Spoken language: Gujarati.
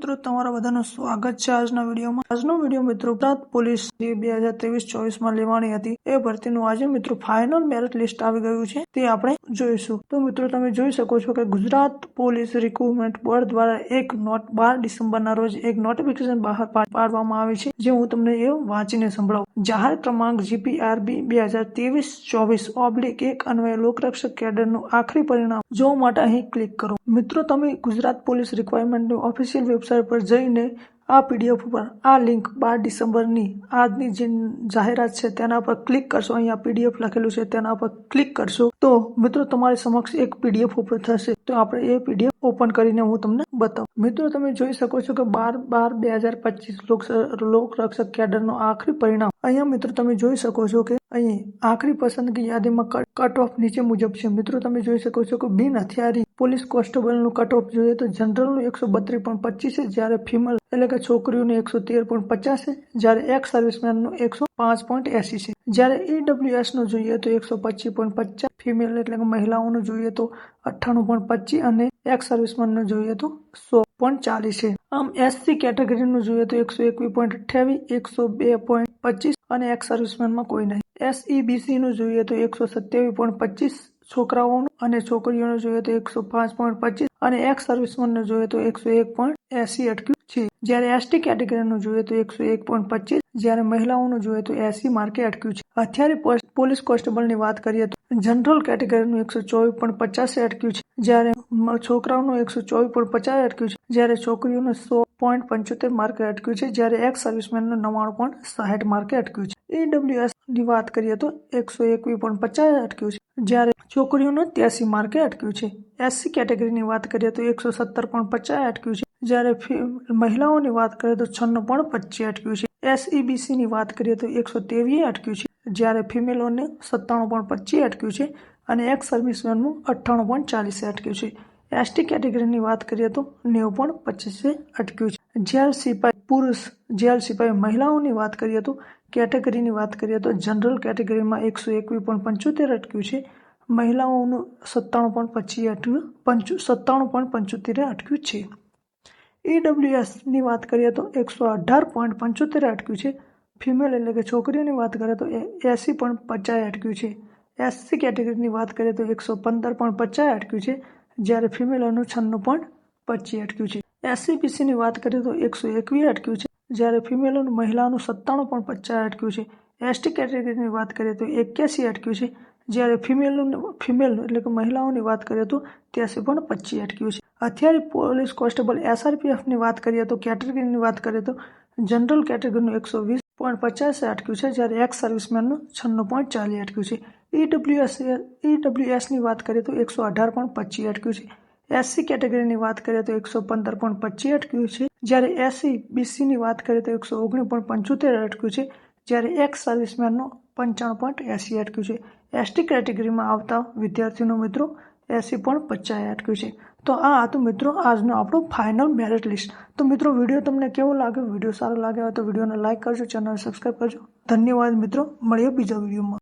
મિત્રો, તમારા બધાનું સ્વાગત છે આજના વિડીયોમાં. આજનો વીડિયો મિત્રો, ગુજરાત પોલીસ બે હજાર ત્રેવીસ ચોવીસમાં લેવાની હતી, એ ભરતીનું આજે મિત્રો ફાઇનલ મેરિટ લિસ્ટ આવી ગયું છે, તે આપણે જોઈશું. તો મિત્રો, તમે જોઈ શકો છો કે ગુજરાત પોલીસ રિક્રુટમેન્ટ બોર્ડ દ્વારા એક નોટ બાર ડિસેમ્બરના રોજ એક નોટિફિકેશન બહાર પાડવામાં આવી છે, જે હું તમને એ વાંચીને સંભળાવું. જાહેર ક્રમાંક જીપીઆરબી બે હજાર ત્રેવીસ ચોવીસ ઓબ્લિક એક અન્વયે લોકરક્ષક કેડરનું આખરી પરિણામ. જોવા માટે અહીં ક્લિક કરો. મિત્રો, તમે ગુજરાત પોલીસ રિક્વાયરમેન્ટની ઓફિશિયલ વેબસાઇટ પર જઈને આ પીડીએફ ઉપર આ લિંક બાર ડિસેમ્બરની આજની જે જાહેરાત છે તેના પર ક્લિક કરશો. અહીંયા પીડીએફ લખેલું છે તેના પર ક્લિક કરશો. તો મિત્રો, તમારી સમક્ષ એક પીડીએફ ઉપર થશે. તો આપણે એ પીડીએફ ઓપન કરીને હું તમને બતાવું. મિત્રો, તમે જોઈ શકો છો કે બાર બાર બે હજાર પચીસ લોક રક્ષક કેડરનો આખરી પરિણામ. અહીંયા મિત્રો, તમે જોઈ શકો છો કે અહીં આખરી પસંદગી યાદીમાં કટ ઓફ નીચે મુજબ છે. મિત્રો, તમે જોઈ શકો છો કે બિન હથિયારી પોલીસ કોન્સ્ટેબલનું કટ ઓફ જોઈએ તો જનરલનું એકસો બત્રીસ પણ પચીસ છે, જ્યારે ફિમેલ એટલે કે છોકરીઓનું એકસો તેર પણ પચાસ છે, જ્યારે એક્સ સર્વિસમેનનું એકસો પાંચ પોઈન્ટ એસી છે. જ્યારે ઈડબ્લ્યુએસનું જોઈએ તો એકસો પચીસ પોઈન્ટ પચાસ ફિમેલ એટલે કે મહિલાઓનું જોઈએ તો અઠ્ઠાણું પોઈન્ટ પચીસ અને એક્સ સર્વિસમેનનું જોઈએ તો સો પોઈન્ટ ચાલીસ છે. આમ એસસી કેટેગરીનું જોઈએ તો એકસો એકવીસ પોઈન્ટ અઠ્યાવીસ, એકસો બે પોઈન્ટ પચીસ અને એક્સ સર્વિસમેનમાં કોઈ નહીં. એસઈબીસીનું જોઈએ તો એકસો સત્યાવીસ પોઈન્ટ પચીસ છોકરાઓનું અને છોકરીઓનું જોઈએ તો એકસો પાંચ પોઈન્ટ પચીસ અને એક્સ સર્વિસમેનનું જોઈએ તો એકસો એક પોઈન્ટ એસી અટક્યું છે. જ્યારે એસટી કેટેગરીનું જોઈએ તો એકસો એક પોઈન્ટ પચીસ, જ્યારે મહિલાઓનું જોઈએ તો એસી માર્કે અટક્યું છે. અત્યારે પોલીસ કોન્સ્ટેબલની વાત કરીએ તો જનરલ કેટેગરીનું એકસો ચોવીસ પોઈન્ટ પચાસે અટક્યું છે. જ્યારે છોકરાઓનું એકસો ચોવીસ પોઈન્ટ પચાસ અટક્યું છે. જ્યારે છોકરીઓનું સો પોઈન્ટ પંચોતેર માર્કે અટક્યું છે. જ્યારે એક્સ સર્વિસમેનનું નવ્વાણું પોઈન્ટ સાઠ માર્કે અટક્યું છે. એડબ્લ્યુએસની વાત કરીએ તો એકસો એકવીસ પોઈન્ટ પચાસ અટક્યું છે. જ્યારે છોકરીઓનું ત્યાસી માર્કે અટક્યું છે. એસસી કેટેગરીની વાત કરીએ તો એકસો સત્તર પોઈન્ટ પચાસ અટક્યું છે. જ્યારે મહિલાઓની વાત કરીએ તો છન્નું પોઈન્ટ પચીસ અટક્યું છે. એસઈબીસીની વાત કરીએ તો એકસો તેવીસ અટક્યું છે. જ્યારે ફિમેલોને સત્તાણું પોઈન્ટ પચીસ અટક્યું છે અને એક્સ સર્વિસમેનનું અઠ્ઠાણું પોઈન્ટ ચાલીસે અટક્યું છે. એસટી કેટેગરીની વાત કરીએ તો નેવું પોઈન્ટ પચીસે અટક્યું છે. જ્યારે સિપાઈ પુરુષ જેલ સિપાઈ મહિલાઓની વાત કરીએ તો કેટેગરીની વાત કરીએ તો જનરલ કેટેગરીમાં એકસો એકવીસ પોઈન્ટ પંચોતેર અટક્યું છે. મહિલાઓનું સત્તાણું પોઈન્ટ પચીસ અટક્યું, પંચો, સત્તાણું પોઈન્ટ પંચોતેરે અટક્યું છે. ઈડબ્લ્યુએસની વાત કરીએ તો એકસો અઢાર પોઈન્ટ પંચોતેર અટક્યું છે. ફિમેલ એટલે કે છોકરીઓની વાત કરીએ તો એસી પોઈન્ટ પચાસ અટક્યું છે. એસસી કેટેગરીની વાત કરીએ તો એકસો પંદર પોઈન્ટ પચાસ અટક્યું છે, જ્યારે ફિમેલોનું છન્નું પોઈન્ટ પચીસ અટક્યું છે. એસસીપીસીની વાત કરીએ તો એકસો એકવીસ અટક્યું છે. જ્યારે ફિમેલ અને મહિલાનું સત્તાણું પણ પચાસ અટક્યું છે. એસટી કેટેગરીની વાત કરીએ તો એક્યાસી અટક્યું છે. જ્યારે ફિમેલનું ફિમેલ એટલે કે મહિલાઓની વાત કરીએ તો ત્યાંસી પણ પચીસ અટક્યું છે. અત્યારે પોલીસ કોન્સ્ટેબલ એસઆરપીએફની વાત કરીએ તો કેટેગરીની વાત કરીએ તો જનરલ કેટેગરીનું એકસો વીસ પોઈન્ટ પચાસે અટક્યું છે. જ્યારે એક્સ સર્વિસમેનનું છન્નું પોઈન્ટ ચાલીસ અટક્યું છે. ઈડબ્લ્યુએસ ઈડબ્લ્યુએસની વાત કરીએ તો એકસો અઢાર પોઈન્ટ પચીસ અટક્યું છે. એસસી કેટેગરીની વાત કરીએ તો એકસો પંદર પોઈન્ટ પચીસ અટક્યું છે. જ્યારે એસસી બીસીની વાત કરીએ તો એકસો ઓગણીસ પોઈન્ટ પંચોતેર અટક્યું છે. જ્યારે એક્સ સર્વિસમેનનું પંચાણું પોઈન્ટ એસી અટક્યું છે. એસટી કેટેગરીમાં આવતા વિદ્યાર્થીનો મિત્રો એસી પોઈન્ટ પચાસ અટક્યું છે. તો આ હતું મિત્રો આજનો આપણો ફાઇનલ મેરિટ લિસ્ટ તો મિત્રો વીડિયો તમને કેવો લાગ્યો? વીડિયો સારો લાગ્યો હોય તો વિડીયોને લાઇક કરજો ચેનલ સબસ્ક્રાઈબ કરજો. ધન્યવાદ મિત્રો. મળીએ બીજા વિડીયોમાં.